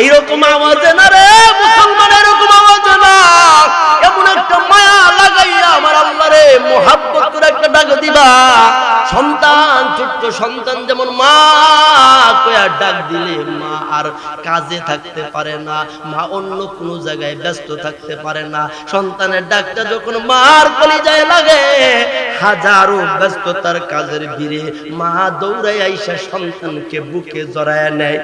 এইরকম আওয়াজে না রে মুসলমান এরকম আওয়াজে না। এমন একটা মায়া লাগাইয়া আমার আল্লাহ রে মোহাব্বত করে একটা ডাক দিবা। সন্তান, ছোট্ট সন্তান যেমন মা কয়া ডাক দিলে মা আর কাজে থাকতে পারে না, মা অন্য কোনো জায়গায় ব্যস্ত থাকতে পারে না। সন্তানের ডাকটা যখন মার কলিজায় লাগে, হাজারো ব্যস্ততার কাজের ভিড়ে মা দৌড়াই আইসা সন্তানকে বুকে জড়ায় নেয়।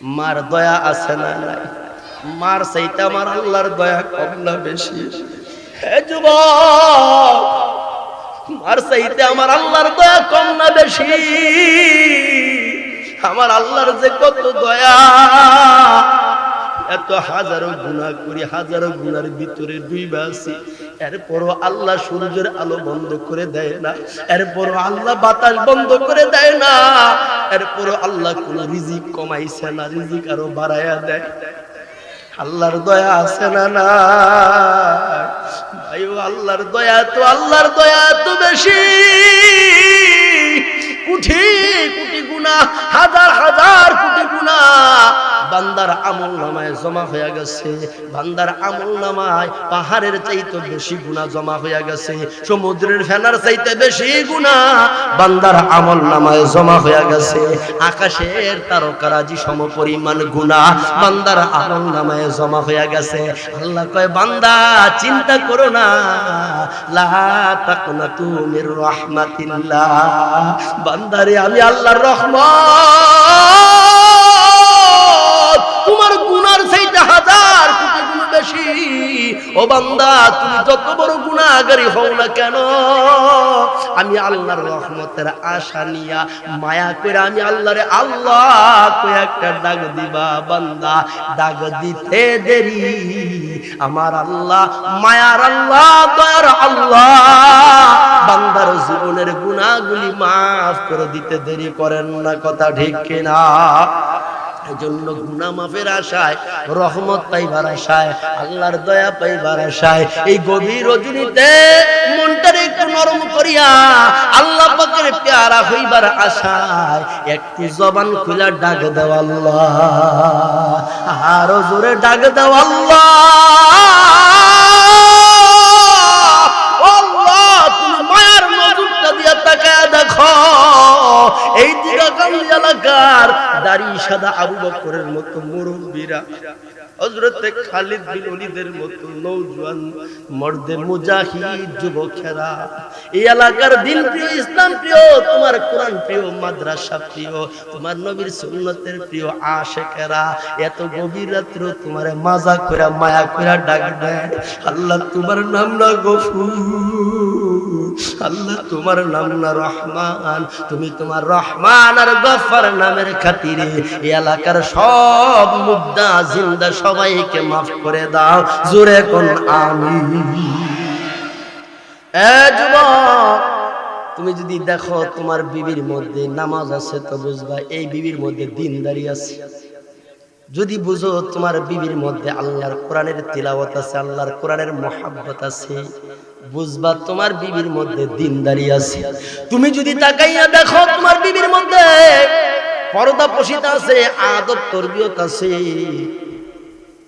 মার দয়া আছে না নাই? মার সেইটা আমার আল্লাহর দয়া কম না বেশি। মার চাইতে আমার আল্লাহর দয়া কম না বেশি। আমার আল্লাহর যে কত দয়া, এত হাজারো গুণা করি, হাজারো গুণার ভিতরে ডুইবা আছি। এরপরও আল্লাহ সূর্যের আলো বন্ধ করে দেয় না, এরপরও আল্লাহ বাতাস বন্ধ করে দেয় না, এরপরও আল্লাহ কোন রিজিক কমাইছে না, রিজিক আরও বাড়াইয়া দেয়। আল্লাহর দয়া আছে না না ভাই আল্লাহর দয়া তো, আল্লাহর দয়া তো বেশি। কোটি কোটি গুণা হাজার হাজার কোটি গুণা বান্দার আমল নামায় জমা হয়ে গেছে। বান্দার আমল নামায় পাহাড়ের চাইতে বেশি গুণা জমা হয়ে গেছে। সমুদ্রের ফেনার চাইতে বেশি গুণা বান্দার আমল নামায় জমা হয়ে গেছে। আকাশের তারকারাজি সম পরিমাণ গুণা বান্দার আমল নামায় জমা হয়ে গেছে। আল্লাহ কয়, বান্দা, চিন্তা করো না। লা মির রাহমাতিল্লাহ। বান্দারে, আমি আল্লাহর রহমত। হাজার কোটি গুণ বেশি। ও বান্দা, তুমি যত বড় গুণাগারি হও না কেন? আমি আল্লাহর রহমতের আশা নিয়া, মায়া করে আমি আল্লাহরে আল্লাহ একটা দিবা, বান্দা। দিতে দেরি। আমার আল্লাহ, মায়ার আল্লাহ, দয়ার আল্লাহ। বান্দার জীবনের গুণাগুলি মাফ করে দিতে দেরি করেন না, কথা ঠিক কিনা? এজন্য গুনাহ মাফের আশায়, রহমত পাইবার আশায়, আল্লাহর দয়া পাইবার আশায়, এই গভীর রজনীতে মনটারে একটু নরম করিয়া আল্লাহ পাকের পেয়ারা হইবার আশায় একটু জবান খুলা ডাক দেও আল্লাহ, আরও জোরে ডাক দেও আল্লাহ। দিগাকান্দি দাড়ি সাদা আবু বকরের মতো মুরব্বীরা। হজরতে খালিদ বিন ওলিদের মতো নৌজওয়ান মর্দে মুজাহিদ যুবকেরা। এই এলাকার দিন প্রিয়, ইসলাম প্রিয়, তোমার কোরআন প্রিয়, মাদ্রাসা প্রিয়, তোমার নবীর সুন্নতের প্রিয় আশেকেরা। এত গভীর রাত্র তোমার মাজা করে মায়া করে ডাক দেয়। আল্লাহ তোমার নাম না গফুর। আল্লাহ তোমার নাম না রহমান, তুমি তোমার রহমান আর গফার নামের খাতিরে এলাকার সব মুদ্দা জিন্দা সবাইকে মাফ করে দাও, জোরে কোন আমি তুমি যদি দেখো তোমার বিবির মধ্যে নামাজ আছে, তো বুঝবা এই বিবির মধ্যে দিনদারি আছে। যদি বুঝো তোমার বিবির মধ্যে আল্লাহর কোরআনের তিলাওয়াত আছে, আল্লাহর কোরআনের মহাব্বত আছে, বুঝবা তোমার বিবির মধ্যে দিনদারি আছে। তুমি যদি তাকাইয়া দেখো তোমার বিবির মধ্যে পরদা পশিতা আছে, আদব তরবিয়ত আছে,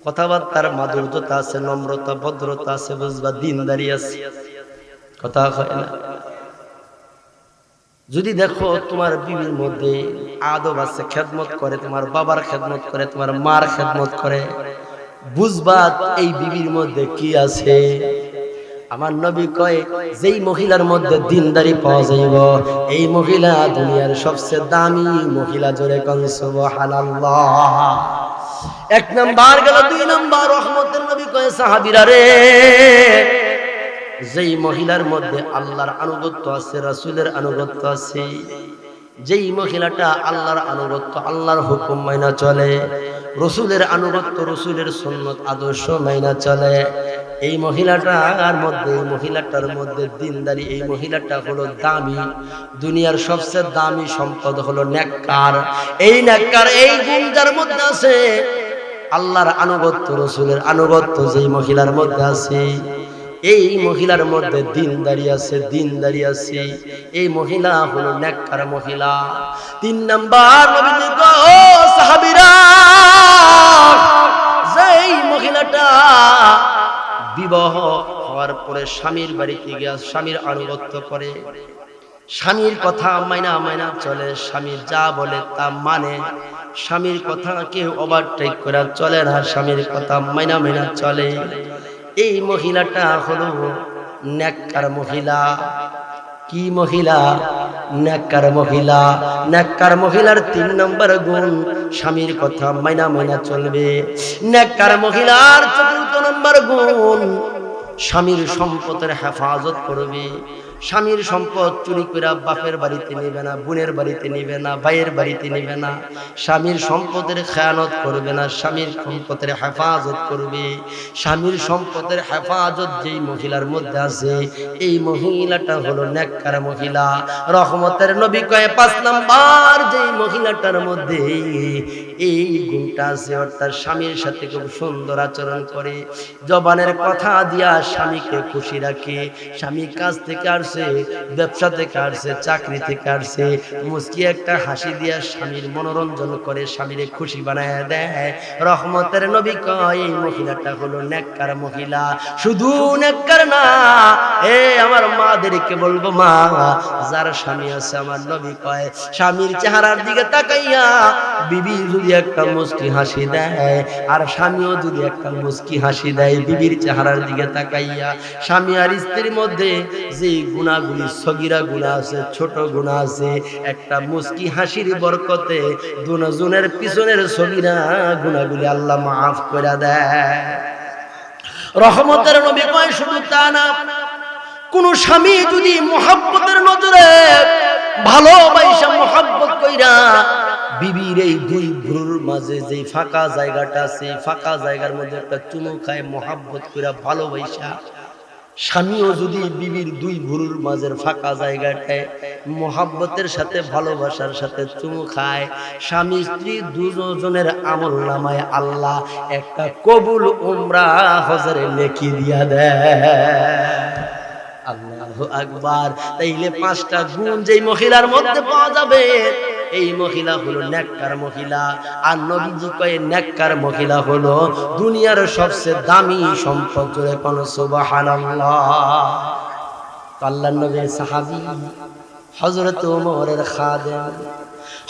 কথাবার্তার মাধুর্যতা আছে, নম্রতা, ভদ্রতা আছে, বুঝবা দিনদারি আছে। কথা হয় না। যদি দেখো তোমার বিবির মধ্যে আদব আছে, খেদমত করে, তোমার বাবার খেদমত করে, তোমার মার খেদমত করে, বুঝবা এই বিবির মধ্যে কি আছে? আমার নবী কয়, যেই মহিলার মধ্যে দিনদারি পাওয়া যাইব, এই মহিলা দুনিয়ার সবচেয়ে দামি মহিলা জোরে কন, সুবহানাল্লাহ। এক নাম্বার গেল, দুই নাম্বার রহমতের নবী কয়, সাহাবীরা রে যেই মহিলার মধ্যে আল্লাহর আনুগত্য আছে, রাসুলের আনুগত্য আছে, যেই মহিলাটা আল্লাহর আনুগত্য, আল্লাহর হুকুম মাইনা চলে, রসুলের আনুগত্য, রসুলের সুন্নত, আদর্শ মাইনা চলে, এই মহিলাটার মধ্যে, এই মহিলাটার মধ্যে দিনদারি, এই মহিলাটা হলো দামি, দুনিয়ার সবচেয়ে দামি সম্পদ হলো নেককার, এই নেককার, এই যার মধ্যে আছে, আল্লাহর আনুগত্য, রসুলের আনুগত্য যেই মহিলার মধ্যে আছে এই মহিলার মধ্যে দিন দাঁড়িয়ে আছে, দিন দাঁড়িয়ে আছে। এই মহিলা হল নেককার মহিলা। তিন নাম্বার নবীজি যেই মহিলাটা বিবাহ হওয়ার পরে স্বামীর বাড়িতে গিয়া স্বামীর আনুগত্য করে, স্বামীর কথা মাইনা মাইনা চলে স্বামীর যা বলে তা মানে। স্বামীর কথা কেউ ওভারটেক করা চলে না, স্বামীর কথা মাইনা মাইনা চলে। এই মহিলাটা হলো নেককার মহিলা। কি মহিলা? নেককার মহিলা। নেককার মহিলার তিন নম্বর গুণ, স্বামীর কথা মাইনা মাইনা চলবে। নেককার মহিলার চতুর্থ নম্বর গুণ, স্বামীর সম্পদের হেফাজত করবে। স্বামীর সম্পদ চুরি করে বাপের বাড়িতে নেবে না, বোনের বাড়িতে নেবে না, ভাইয়ের বাড়িতে নেবে না। স্বামীর সম্পদের খেয়ানত করবে না, স্বামীর সম্পদের হেফাজত করবে। স্বামীর সম্পদের হেফাজত যেই মহিলার মধ্যে আছে, এই মহিলাটা হলো নেককার মহিলা। রহমতের নবী কয়ে পাঁচ নাম্বার, যেই মহিলাটার মধ্যে এই গুণটা আছে, অর্থাৎ স্বামীর সাথে খুব সুন্দর আচরণ করে। জবানের কথা দিয়া স্বামীকে খুশি রাখে। স্বামী কাছ থেকে আসছে ব্যবসা থেকে আসছে চাকরি মুসকি একটা হাসি দিয়া স্বামীর মনোরঞ্জন করে স্বামীরে খুশি বানায় দেয়। রহমতের নবী কয়, এই মহিলাটা হলো নেককার মহিলা। শুধু নেককার না, এ আমার মাদেরকে বলব মা, যার স্বামী আছে আমার নবী কয়, স্বামীর চেহারার দিকে তাকাইয়া বিবি যদি একটা মুস্কি হাসি দেয়, আর স্বামীও যদি একটা মুস্কি হাসি দেয়, বিবির চেহারার দিকে তাকাইয়া স্বামী আর স্ত্রীর মধ্যে যে গুণাগুলি সগিরা গুণা আছে, ছোট গুণা আছে, একটা মুস্কি হাসির বরকতে দুজনের পিছনের সগিরা গুণাগুলি আল্লাহ মাফ করে দেয়। রহমতের নবী কয়, শুধু তা না, কোন স্বামী যদি মোহাব্বতের নজরে ভালোবাসা মোহাব্বত কইরা বিবির এই দুই ভ্রুর মাঝে যে ফাঁকা জায়গাটা আছে, ফাঁকা জায়গার মধ্যে একটা চুমু খায়, মোহাব্বত কইরা ভালোবাসা স্বামীও যদি বিবির দুই ভুরুর মাঝের ফাঁকা জায়গাটায় মোহাব্বতের সাথে, ভালোবাসার সাথে চুমু খায়, স্বামী, স্ত্রী দুজনের আমল নামায় আল্লাহ একটা কবুল উমরা হজরে লেখি দিয়া দেয়। আল্লাহ আকবার। তাইলে পাঁচটা গুণ যেই মহিলার মধ্যে পাওয়া যাবে। এই মহিলা হলো নেককার মহিলা। আর নবীজি কয়ে, নেককার মহিলা হলো দুনিয়ার সবচেয়ে দামি সম্পদ জুড়ে কোন সুবহানাল্লাহ। আল্লাহ নবীর সাহাবী হযরত ওমরের খাদেম।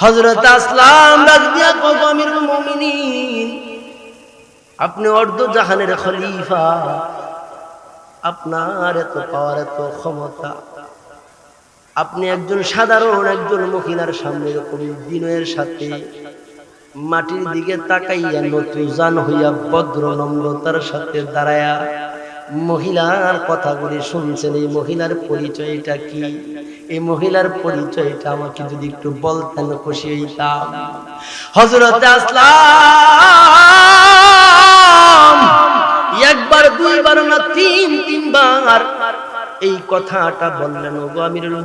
হযরত আসলাম দিয়া আমিরুল মুমিনিন। আপনি অর্ধ জাহানের খলিফা। আপনার এত পাওয়ার এত ক্ষমতা। আপনি একজন সাধারণ একজন মহিলার সামনে এরকম বিনয়ের সাথে মাটির দিকে তাকাইয়া নতুজান হইয়া ভদ্র নম্রতার সাথে দাঁড়ায়া মহিলার কথাগুলি শুনছেন, এই মহিলার পরিচয়টা কি? এই মহিলার পরিচয়টা আমাকে যদি একটু বলতেন, খুশি হইতাম। হজরত আসলাম। একবার, দুইবার না, তিন, তিনবার এই কথাটা বললেন ও আমিরুল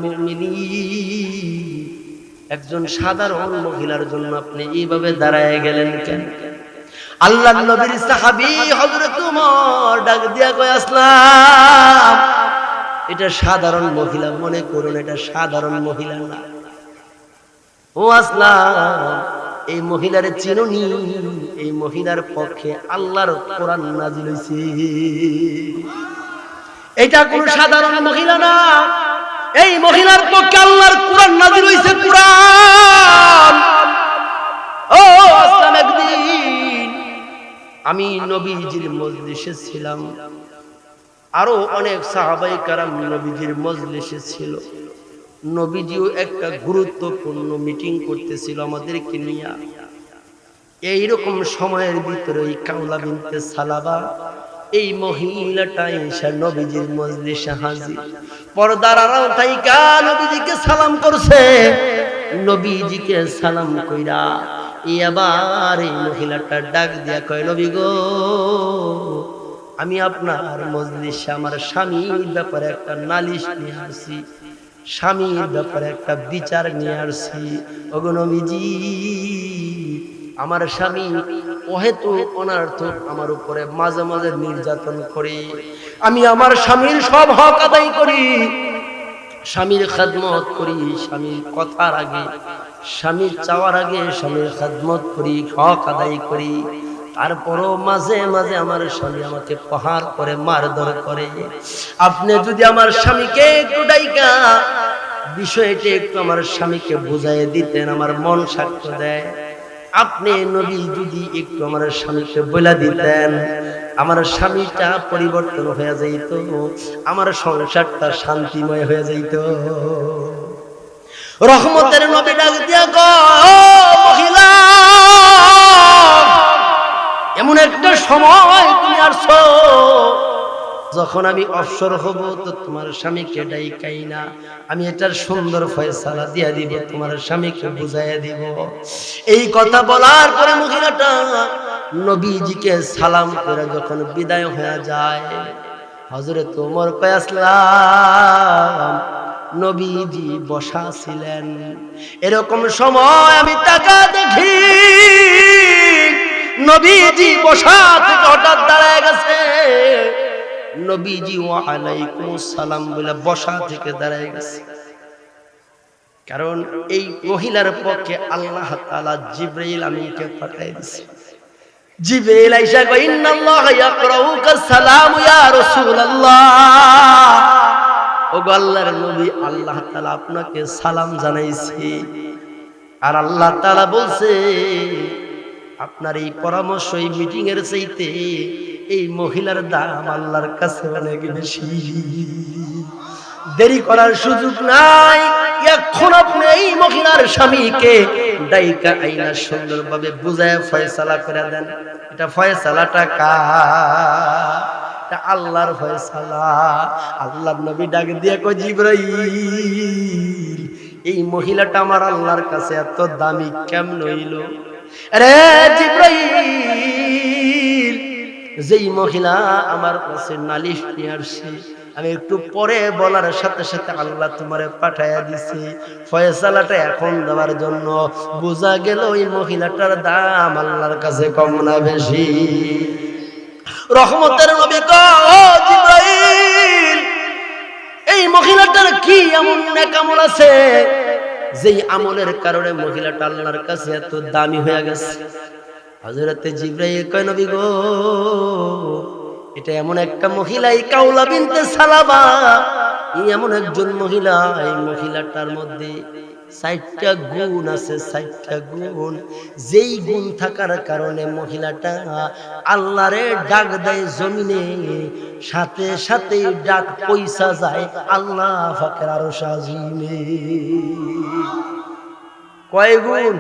একজন সাধারণ মহিলার জন্য আপনি এইভাবে দাঁড়ায় গেলেন কেন? আল্লাহ নবীর সাহাবী হযরত উমর ডাক দিয়া কয়, আসলাম। এটা সাধারণ মহিলা, মনে করুন, এটা সাধারণ মহিলা না। ও আসলাম। এই মহিলার চিনুনি, এই মহিলার পক্ষে আল্লাহর কোরআন নাজিল হইছে। এটা কোন সাধারণ মহিলা না। এই মহিলার পক্ষে আল্লাহর কোরআন নাজিল হইছে কোরআন। ও আসলাম একদিন আমি নবীজির মজলিসে ছিলাম। আরও অনেক সাহাবাই কারাম নবীজির মজলিসে ছিল। নবীজিও একটা গুরুত্বপূর্ণ মিটিং করতেছিল আমাদেরকে নিয়ে। এইরকম সময়ের ভিতরে ওই কামলা বিনতে সালাবা এই মহিলাটা এসে নবীজির মজলিসে হাজির। পর্দার আড়াল থাইকা নবীজিকে সালাম করছে। নবীজিকে সালাম কইরা এবার এই মহিলাটা ডাক দিয়া কয়, নবী গো, আমি আপনার মজলিসে আমার স্বামীর ব্যাপারে একটা নালিশ নিয়ে আসি স্বামীর ব্যাপারে একটা বিচার নিয়ে আসছি। অগনবীজি আমার স্বামী অহেতু অনার্থ আমার উপরে মাঝে মাঝে নির্যাতন করে। আমি আমার স্বামীর সব হক আদায় করি। স্বামীর খাদমত করি, স্বামীর কথার আগে, স্বামীর চাওয়ার আগে স্বামীর খাদমত করি, হক আদায় করি। তারপরও মাঝে মাঝে আমার স্বামী আমাকে প্রহার করে মারধর করে। আপনি যদি আমার স্বামীকে একটু ডাইকা, বিষয়টি একটু আমার স্বামীকে বুঝাই দিতেন, আমার মন সাক্ষ্য দেয়। আপনি নবী যদি একটু আমার স্বামীকে বলে দিতেন, আমার স্বামীটা পরিবর্তন হয়ে যাইত, আমার সংসারটা শান্তিময় হয়ে যাইত। রহমতের নবী ডাক দিয়া মহিলা! এমন একটা সময় তুমি আসছো। যখন আমি অবসর হব, তো তোমার স্বামীকে ডাইকাই না। আমি এটার সুন্দর ফয়সালা দিয়া দিব, তোমার স্বামীকে বুঝাইয়া দিব। এই কথা বলার পরে মহিলাটা নবীজিকে সালাম করে যখন বিদায় হয়ে যায় হজরত ওমর কয়াসলাম নবীজি বসা ছিলেন। এরকম সময় আমি টাকা দেখি, নবীজি বসা থেকে হঠাৎ দাঁড়ায় গেছে। নবীজি ও আলাইকুম সালাম বলে বসা থেকে দাঁড়ায় গেছে। কারণ এই মহিলার পক্ষে আল্লাহ তাআলা জিব্রাইল আমিনকে পাঠিয়ে দিয়েছে জিব্রাইল আইসা কই ইন্নাল্লাহা ইয়াকরাউকা সালাম ইয়া রাসূলুল্লাহ। ওগো আল্লাহর নবী আল্লাহ তাআলা আপনাকে সালাম জানাইছে। আর আল্লাহ তাআলা বলছে, আপনার এই পরামর্শ এই মিটিং এর চাইতে এই মহিলার দাম আল্লাহর কাছে অনেক বেশি। দেরি করার সুযোগ নাই। এখন আপনি এই মহিলার স্বামীকে ডাইকা আইনা সুন্দরভাবে বুঝায় ফয়সালা করে দেন। এটা ফয়সালাটা এটা আল্লাহর ফয়সালা। আল্লাহর নবী ডাক দিয়ে কো জিব্রাইল, এই মহিলাটা আমার আল্লাহর কাছে এত দামি কেমন হইল? রে জিব্রাইল! যেই মহিলা আমার কাছে নালিশ নিয়ে আসছে, আমি একটু পরে বলার সাথে সাথে আল্লাহ তোমারে পাঠাইয়া দিছি। ফয়সালাটা এখন দেওয়ার জন্য বোঝা গেল ওই মহিলাটার দাম আল্লাহর কাছে কম না বেশি। রহমতের এই মহিলাটার কি এমন নেক আমল আছে? যেই আমলের কারণে মহিলাটা আল্লাহর কাছে এত দামি হয়ে গেছে। হজরতে জিব্রাইল কয়, নবী গো, এটা এমন একটা মহিলা এই কাউলা বিনতে সালাবা এমন একজন মহিলা, এই মহিলাটার মধ্যে ষাটটা গুণ আছে, ষাটটা গুণ। যেই গুণ থাকার কারণে মহিলাটা আল্লাহরে ডাক দেয় জমিনে, সাথে সাথে ডাক পয়সা যায় আল্লাহ ফাকের আরও সাজিমে কয় গুণ?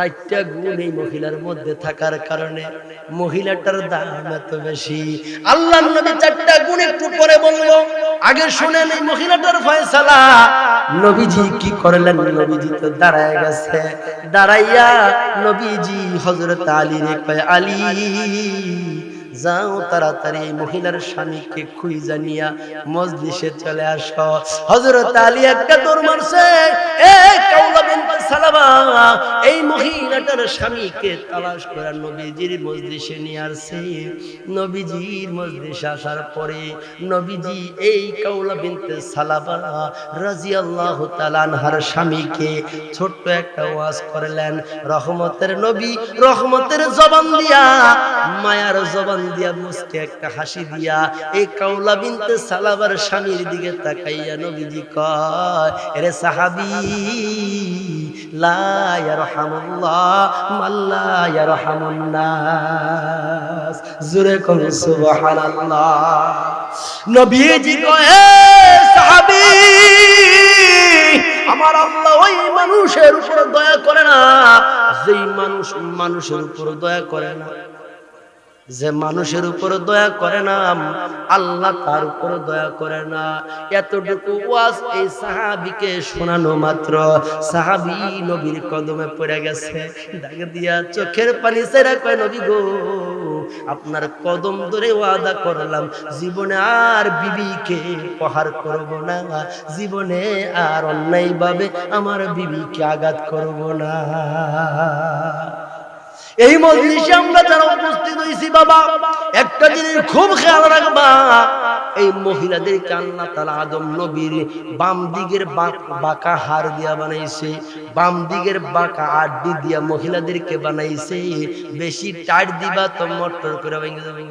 ষাটটা গুণ এই মহিলার মধ্যে থাকার কারণে মহিলাটার দাম এত বেশি। আল্লাহ নবী চারটা গুণ একটু পরে বলব আগে শুনেন এই মহিলাটার ফয়সালা। নবীজি কি করলেন? নবীজি তো দাঁড়ায় গেছে। দাঁড়াইয়া নবীজি হজরত আলী রে কয়, আলী যাও তাড়াতাড়ি মহিলার স্বামীকে খুঁজা নিয়া মজলিসে চলে আসো। হজরত আলী একটা দৌড় মারছে, এ কাউলা বিনতে সালামা, এই মহিলাটার স্বামীকে তালাশ করে নবীজির মজলিসে নিয়ে আসছে। নবীজির মজলিসে আসার পরে নবীজি এই কাউলা বিনতে সালাবা রাজিয়াল্লাহু তাআলা আনহার স্বামীকে ছোট্ট একটা ওয়াজ করলেন। রহমতের নবী রহমতের জবান দিয়া, মায়ার জবান দিয়া মুসকে একটা হাসি দিয়া, এই কাউলা বিনতে সালাবার স্বামীর দিকে তাকাইয়া নবীজি কয় রে সাহাবি, আমার আল্লাহ ওই মানুষের উপর দয়া করে না, যেই মানুষ মানুষের উপর দয়া করে না। যে মানুষের উপর দয়া করে না, আল্লাহ তার উপর দয়া করে না। এতটুকু ওয়াজ এই সাহাবিকে শোনানো মাত্র। সাহাবি নবীর কদমে পড়ে গেছে। ডাকে দিয়া চোখের পানি সেরা কয়, নবী গো, আপনার কদম ধরে ওয়াদা করলাম, জীবনে আর বিবিকে প্রহার করব না। জীবনে আর অন্যায়ভাবে আমার বিবিকে আঘাত করব না। এই মজলিসে আমরা যারা উপস্থিত হয়েছি, বাবা, একটা জিনিস খুব খেয়াল রাখবা, এই মহিলাদেরকে আল্লাহ তালা আদম নবীর বাম দিকের বাঁকা হার দিয়া বানাইছে, বাম দিকের বাঁকা আড্ডি দিয়া মহিলাদেরকে বানাইছে, বেশি টাইট দিবা তো মটর করে ভেঙে যাবে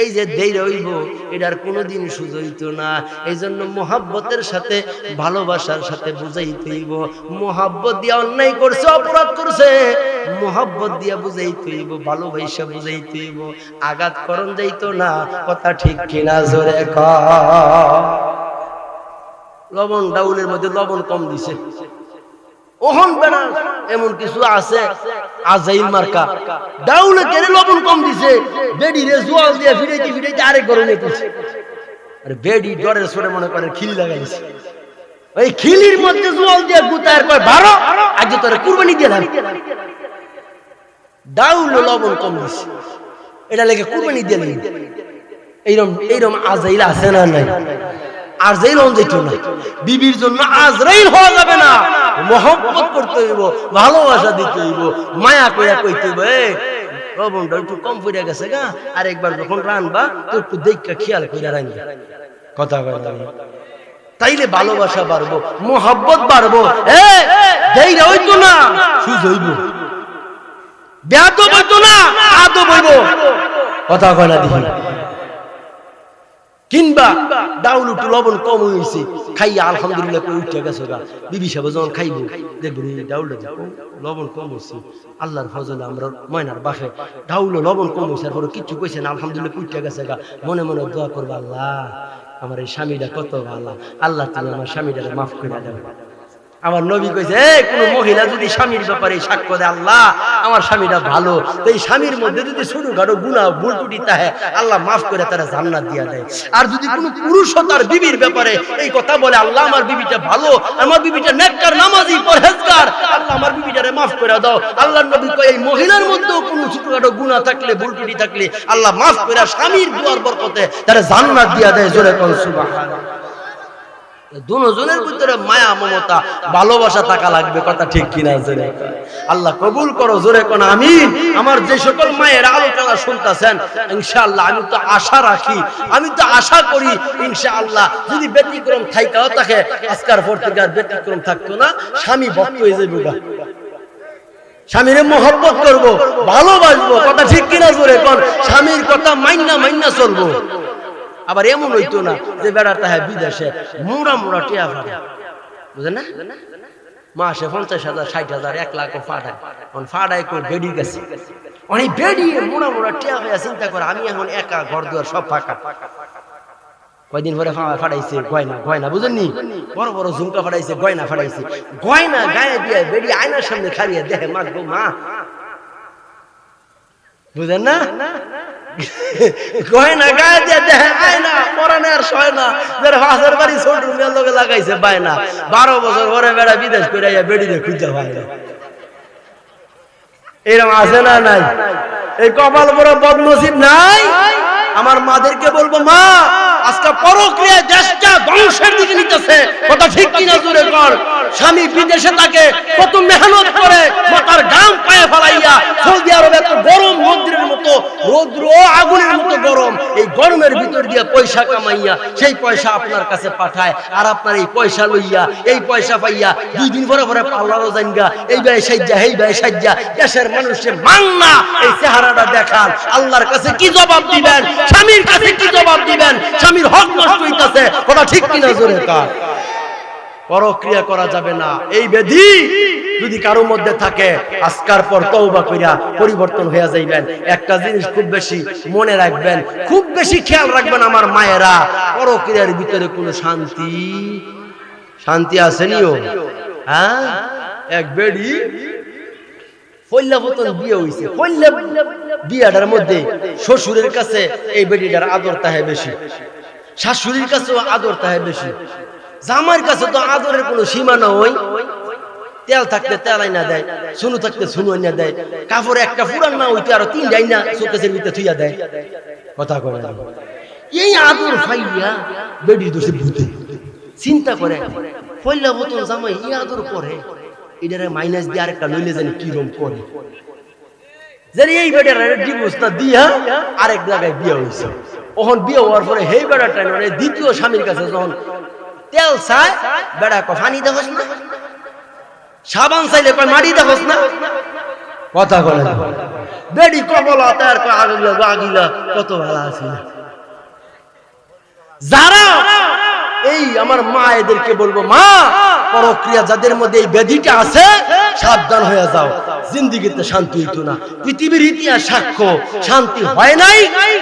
এই যে দেই রইব এটার কোনোদিন সুযোগ না। এই জন্য মোহাব্বতের সাথে, ভালোবাসার সাথে বুঝাইতে হইব, মোহাব্বত দিয়া অন্যায় করছে, অপরাধ করছে। মোহাব্বত দিয়া বুঝাইতে হইব ভালোবাসা বুঝাইতে হইব আঘাত করণ যাইতো না, কথা ঠিক কিনা জোরে ক। লবণ ডাউলের মধ্যে লবণ কম দিছে। ওহন বেড়া, এমন কিছু আছে? আজাইল মার্কা। ডাউলে কেড়ে লবণ কম দিছে। বেডি রে জোয়াল দিয়ে ফিরাইতে ফিরাইতে আরেক গরমে তুলছে আরে বেডি ডরের সরে মনে করেন খিল লাগাইছে। ওই খিলির মধ্যে জোয়াল দিয়ে গুতায়ের কয়, বারো আজ তোরে কুরবানি দিলাম ডাউলে লবণ কম দিছে এটা লেগে কুরবানি দিলাম এইরকম এইরকম আজাইল আছে না নাই? আজরাইল হন যেত না। বিবির জন্য আজরাইল হওয়া যাবে না। মহব্বত করতে হইব, ভালোবাসা দিতে হইব, মায়া কইয়া কইতে হইব লবণটা একটু কম পড়ে গেছে গা। আর একবার যখন রানবা তো একটু দেখা খেয়াল কইরা রানবা কথা না। তাইলে ভালোবাসা বাড়বো, মোহাব্বত বাড়বো। এ, দেইরা হইতো না, সুজ হইব। হইতো না কথা কয় না দেখি। কিংবা ডাউল একটু লবণ কম হয়েছে খাইয়া আলহামদুলিল্লাহ করে উঠে গেছে গা। বিবি সাহেব যখন খাইব, দেখবেন এই ডাউলটা লবণ কম আল্লাহর ফজলে আমরা ময়নার বাসে লবণ কম হয়েছে কইছে না, আলহামদুলিল্লাহ উঠে গেছে গা। মনে মনে দোয়া করব, আল্লাহ, আমার এই স্বামীটা কত ভালো, আল্লাহ। তুমি আমার স্বামীটাকে মাফ করে দেবে আমার নবী কইছে কোন মহিলা যদি স্বামীর ব্যাপারে সাক্ষ্য দেয়, আল্লাহ আমার স্বামীটা ভালো। তো এই স্বামীর মধ্যে যদি ছোট খাটো গুণা, ভুল ত্রুটি তাহে আল্লাহ মাফ করে তারা জান্নাত দিয়া দেয়। আর যদি কোনো পুরুষ তার বিবির ব্যাপারে এই কথা বলে, আল্লাহ আমার বিবিটা ভালো, আমার বিবিটা নেককার, নামাজি, পরহেজগার, আল্লাহ আমার বিবিটারে মাফ করে দাও। আল্লাহ নবী কয়, এই মহিলার মধ্যেও কোনো ছোটখাটো গুণা থাকলে, ভুল ত্রুটি থাকলে, আল্লাহ মাফ করে, স্বামীর দুয়ার বরকতে তারা জান্নাত দিয়া দেয়, জোরে কোন সুবহানাল্লাহ। দুজনের ভিতরে মায়া, মমতা, ভালোবাসা থাকা লাগবে, কথা ঠিক কিনা জেনে। আল্লাহ কবুল করো, জোরে কোন আমিন। আমার যে সকল মায়ের আলোচনা শুনতেছেন, ইনশাআল্লাহ আমি তো আশা রাখি, আমি তো আশা করি, ইনশাআল্লাহ যদি ব্যতিক্রম থাইকাও থাকে, আজকার পর থেকে আর ব্যতিক্রম থাকতো না, স্বামী ভক্ত হয়ে যাবে। স্বামীরে মোহব্বত করব, ভালোবাসবো, কথা ঠিক কিনা জোরে কোন, স্বামীর কথা মাইন্না মাইন্না চলবো। আবার এমন হইতো না যে বেড়াটা হ্যাঁ বিদেশে মুড়া মুড়া টিয়া ফাটে বুঝেন না? মাসে পঞ্চাশ হাজার, ষাট হাজার, এক লাখ ফাটায় এখন ফাটায় করে বেডি গেছে। অনেক বেডি মুড়া মুড়া টিয়া হইয়া চিন্তা করে, আমি এখন একা ঘর দুয়ার সব ফাঁকা। কয়দিন পরে ফাটাইছে গয়না গয়না বুঝেননি বড় বড় ঝুমকা ফাটাইছে গয়না ফাটাইছে গয়না গায়ে দিয়ে বেডি আয়নার সামনে খালিয়ে দেখে মা মা বুঝেন না? গয়না গায়ে দিয়ে আর সয় না। যারা বাড়ি ছোট লোকে লাগাইছে বারো বছর বেড়া বিদেশ করে আইয়া আছে না নাই? এই কপাল বড় নাই? আমার মাদেরকে বলব, মা, আজকে পরক্রিয়া দেশটা ধ্বংসের দিকে নিতেছে। কথা ঠিক কিনা জোরে কর। স্বামী বিদেশে থাকে, কত মেহনত করে মাথার গাম পায়ে ফেলাইয়া সৌদি আরবে এত গরম রৌদ্রের মতো রৌদ্র আগুনের মতো গরম। এই গরমের ভিতর দিয়ে পয়সা কামাইয়া, সেই পয়সা আপনার কাছে পাঠায় আর আপনার এই পয়সা লইয়া, এই পয়সা পাইয়া দুই দিন পরে পরে পাল্লারও জানগা এই ব্যয় সাজ্জা এই ব্যয় সাজ্জা, দেশের মানুষের মান্না এই চেহারাটা দেখান, আল্লাহর কাছে কি জবাব দিবেন? স্বামীর কাছে কি জবাব দিবেন? স্বামীর হক নষ্ট হইতাছে ওটা ঠিক কিনা জোরে কার পরক্রিয়া করা যাবে না। এই বেধি যদি কারও মধ্যে থাকে, আজকার পর তওবা কইরা পরিবর্তন হয়ে যাইবেন। একটা জিনিস খুব বেশি মনে রাখবেন, খুব বেশি খেয়াল রাখবেন আমার মায়েরা, পরক্রিয়ার ভিতরে কোনো শান্তি শান্তি আসেনিও হ্যাঁ? এক বেড়ি ফল্লা শ্বশুরের কাছে এই বেটিটার আদর তাহে বেশি। শাশুড়ির কাছেও আদর তাহে বেশি। জামাইয়ের কাছে তো আদরের কোনো সীমানা ওই তেল থাকতে তেল আইনা দেয় শুনু থাকতে শুনু আইনা দেয়। কাপড় একটা ফুরান না হইতে আরও তিন আইনা শোকেসের ভিতরে থুইয়া দেয়। কথা কয় না। এই আদর ফাইয়া বেডি দোষে ভূতে। চিন্তা করে ফল্লা বোতল জামাই এই আদর করে, এটারে মাইনাস দিয়ে আরেকটা লইলে জানি কি রকম করে। যে এই বেটার ডিভোর্সটা দিয়া আরেক জায়গায় বিয়ে হয়েছে ওখন বিয়ে হওয়ার পরে হেই বেটারটা মানে দ্বিতীয় স্বামীর কাছে যখন তেল চায় বেড়া কয় পানি দেখোস না। সাবান চাইলে কয় মাটি দেখোস না। কথা বলে বেডি কবলা তার কয় আগিলা আগিলা কত ভালো আছে। যারা এই আমার মা এদেরকে বলব মা পরক্রিয়া যাদের মধ্যে এই ব্যাধিটা আছে সাবধান হয়ে যাও। জিন্দিগিতে শান্তি হইতো না। পৃথিবীর ইতিহাস সাক্ষ্য, শান্তি হয় নাই,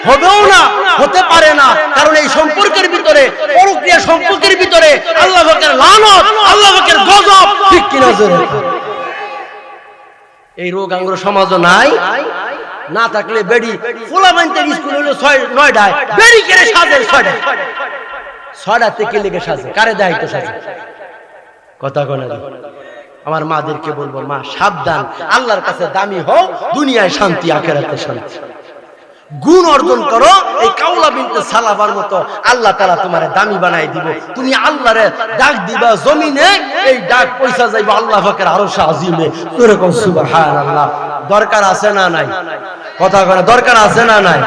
হবেও না, হতে পারে না। কারণ এই সম্পর্কের ভিতরে, পরক্রিয়া সম্পর্কের ভিতরে আল্লাহ পাকের লানত, আল্লাহ পাকের গজব ঠিক কিনা জোরে এই রোগ আঙ্গুর সমাজও নাই। না থাকলে বেড়ি ফুলা বাইনতে স্কুল হলো ছয় নয়টায়, বেড়ি কেড়ে সাজে ছয়টায়। ছয়টা থেকে লেগে সাজে। কারে দায়িত্ব সাজে? কথা কনে আমার মাদেরকে বলব, মা, সাবধান। আল্লাহর কাছে দামি হও দুনিয়ায় শান্তি, আখেরাতে শান্তি। গুণ অর্জন করো, এই কাউলা বিনতে সালাবার মতো আল্লাহ তারা তোমার দামি বানাই দিব। তুমি আল্লাহরে ডাক দিবা জমিনে, এই ডাক পয়সা যাইবা আল্লাহ ফাকের আরও আজিমে। এরকম সুবহানাল্লাহ। দরকার আছে না নাই? কথা করে দরকার আছে না নাই?